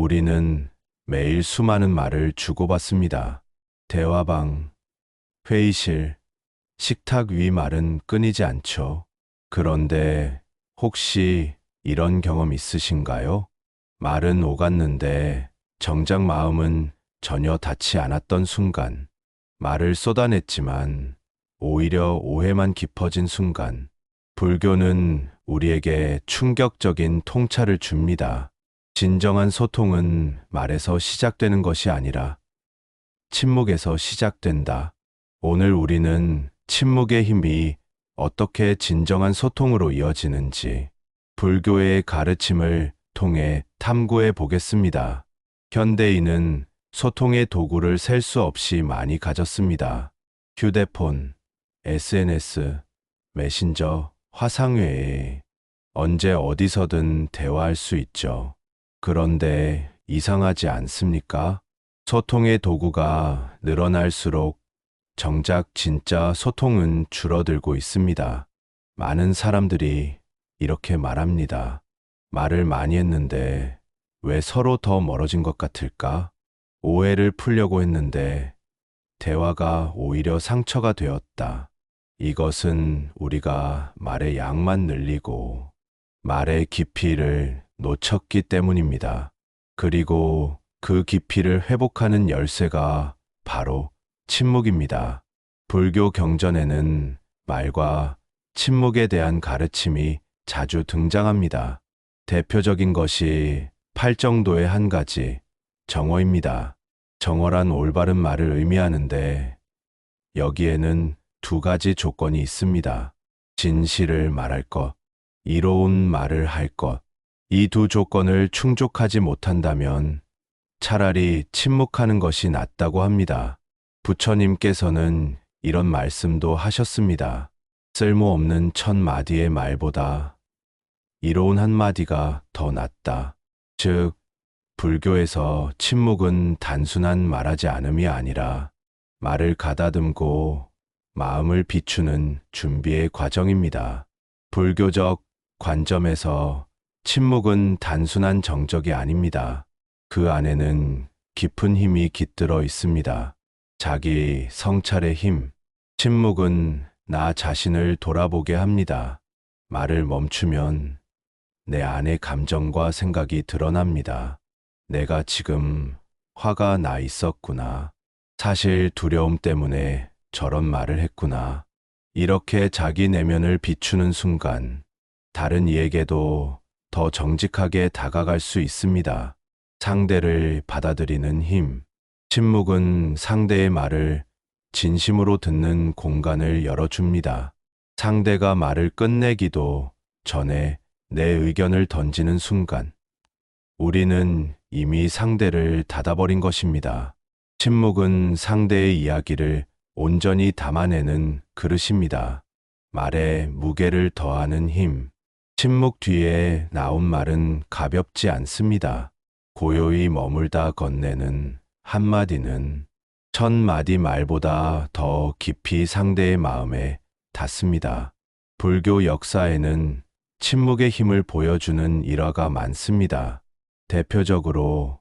우리는 매일 수많은 말을 주고받습니다. 대화방, 회의실, 식탁 위 말은 끊이지 않죠. 그런데 혹시 이런 경험 있으신가요? 말은 오갔는데 정작 마음은 전혀 닿지 않았던 순간, 말을 쏟아냈지만 오히려 오해만 깊어진 순간, 불교는 우리에게 충격적인 통찰을 줍니다. 진정한 소통은 말에서 시작되는 것이 아니라 침묵에서 시작된다. 오늘 우리는 침묵의 힘이 어떻게 진정한 소통으로 이어지는지 불교의 가르침을 통해 탐구해 보겠습니다. 현대인은 소통의 도구를 셀 수 없이 많이 가졌습니다. 휴대폰, SNS, 메신저, 화상회에 언제 어디서든 대화할 수 있죠. 그런데 이상하지 않습니까? 소통의 도구가 늘어날수록 정작 진짜 소통은 줄어들고 있습니다. 많은 사람들이 이렇게 말합니다. 말을 많이 했는데 왜 서로 더 멀어진 것 같을까? 오해를 풀려고 했는데 대화가 오히려 상처가 되었다. 이것은 우리가 말의 양만 늘리고 말의 깊이를 놓쳤기 때문입니다. 그리고 그 깊이를 회복하는 열쇠가 바로 침묵입니다. 불교 경전에는 말과 침묵에 대한 가르침이 자주 등장합니다. 대표적인 것이 팔정도의 한 가지 정어입니다. 정어란 올바른 말을 의미하는데 여기에는 두 가지 조건이 있습니다. 진실을 말할 것, 이로운 말을 할 것. 이 두 조건을 충족하지 못한다면 차라리 침묵하는 것이 낫다고 합니다. 부처님께서는 이런 말씀도 하셨습니다. 쓸모없는 천 마디의 말보다 이로운 한 마디가 더 낫다. 즉, 불교에서 침묵은 단순한 말하지 않음이 아니라 말을 가다듬고 마음을 비추는 준비의 과정입니다. 불교적 관점에서 침묵은 단순한 정적이 아닙니다. 그 안에는 깊은 힘이 깃들어 있습니다. 자기 성찰의 힘. 침묵은 나 자신을 돌아보게 합니다. 말을 멈추면 내 안의 감정과 생각이 드러납니다. 내가 지금 화가 나 있었구나. 사실 두려움 때문에 저런 말을 했구나. 이렇게 자기 내면을 비추는 순간 다른 이에게도 더 정직하게 다가갈 수 있습니다. 상대를 받아들이는 힘. 침묵은 상대의 말을 진심으로 듣는 공간을 열어줍니다. 상대가 말을 끝내기도 전에 내 의견을 던지는 순간 우리는 이미 상대를 닫아버린 것입니다. 침묵은 상대의 이야기를 온전히 담아내는 그릇입니다. 말에 무게를 더하는 힘. 침묵 뒤에 나온 말은 가볍지 않습니다. 고요히 머물다 건네는 한마디는 천 마디 말보다 더 깊이 상대의 마음에 닿습니다. 불교 역사에는 침묵의 힘을 보여주는 일화가 많습니다. 대표적으로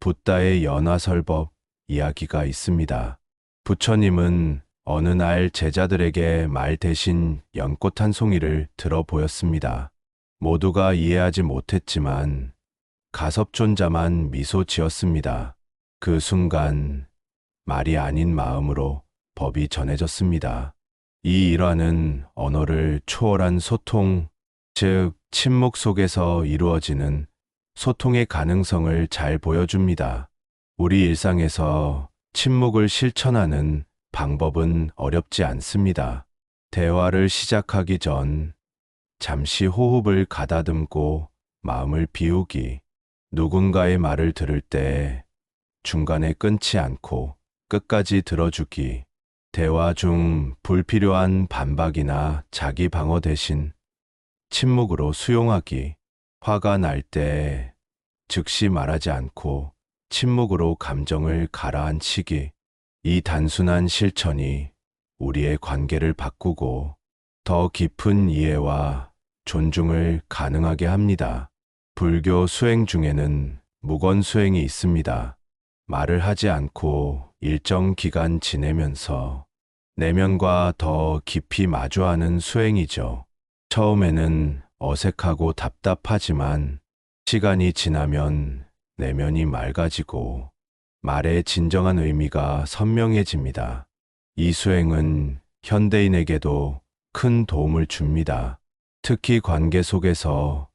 붓다의 연화설법 이야기가 있습니다. 부처님은 어느 날 제자들에게 말 대신 연꽃 한 송이를 들어 보였습니다. 모두가 이해하지 못했지만 가섭존자만 미소 지었습니다. 그 순간 말이 아닌 마음으로 법이 전해졌습니다. 이 일화는 언어를 초월한 소통, 즉 침묵 속에서 이루어지는 소통의 가능성을 잘 보여줍니다. 우리 일상에서 침묵을 실천하는 방법은 어렵지 않습니다. 대화를 시작하기 전 잠시 호흡을 가다듬고 마음을 비우기. 누군가의 말을 들을 때 중간에 끊지 않고 끝까지 들어주기. 대화 중 불필요한 반박이나 자기 방어 대신 침묵으로 수용하기. 화가 날 때 즉시 말하지 않고 침묵으로 감정을 가라앉히기. 이 단순한 실천이 우리의 관계를 바꾸고 더 깊은 이해와 존중을 가능하게 합니다. 불교 수행 중에는 무건 수행이 있습니다. 말을 하지 않고 일정 기간 지내면서 내면과 더 깊이 마주하는 수행이죠. 처음에는 어색하고 답답하지만 시간이 지나면 내면이 맑아지고 말의 진정한 의미가 선명해집니다. 이 수행은 현대인에게도 큰 도움을 줍니다. 특히 관계 속에서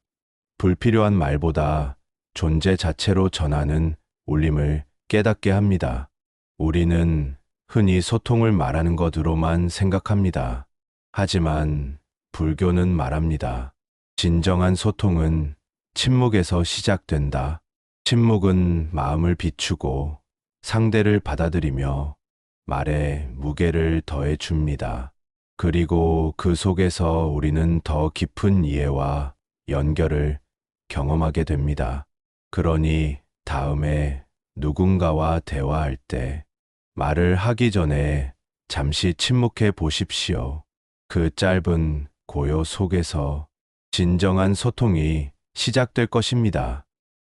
불필요한 말보다 존재 자체로 전하는 울림을 깨닫게 합니다. 우리는 흔히 소통을 말하는 것으로만 생각합니다. 하지만 불교는 말합니다. 진정한 소통은 침묵에서 시작된다. 침묵은 마음을 비추고 상대를 받아들이며 말에 무게를 더해 줍니다. 그리고 그 속에서 우리는 더 깊은 이해와 연결을 경험하게 됩니다. 그러니 다음에 누군가와 대화할 때 말을 하기 전에 잠시 침묵해 보십시오. 그 짧은 고요 속에서 진정한 소통이 시작될 것입니다.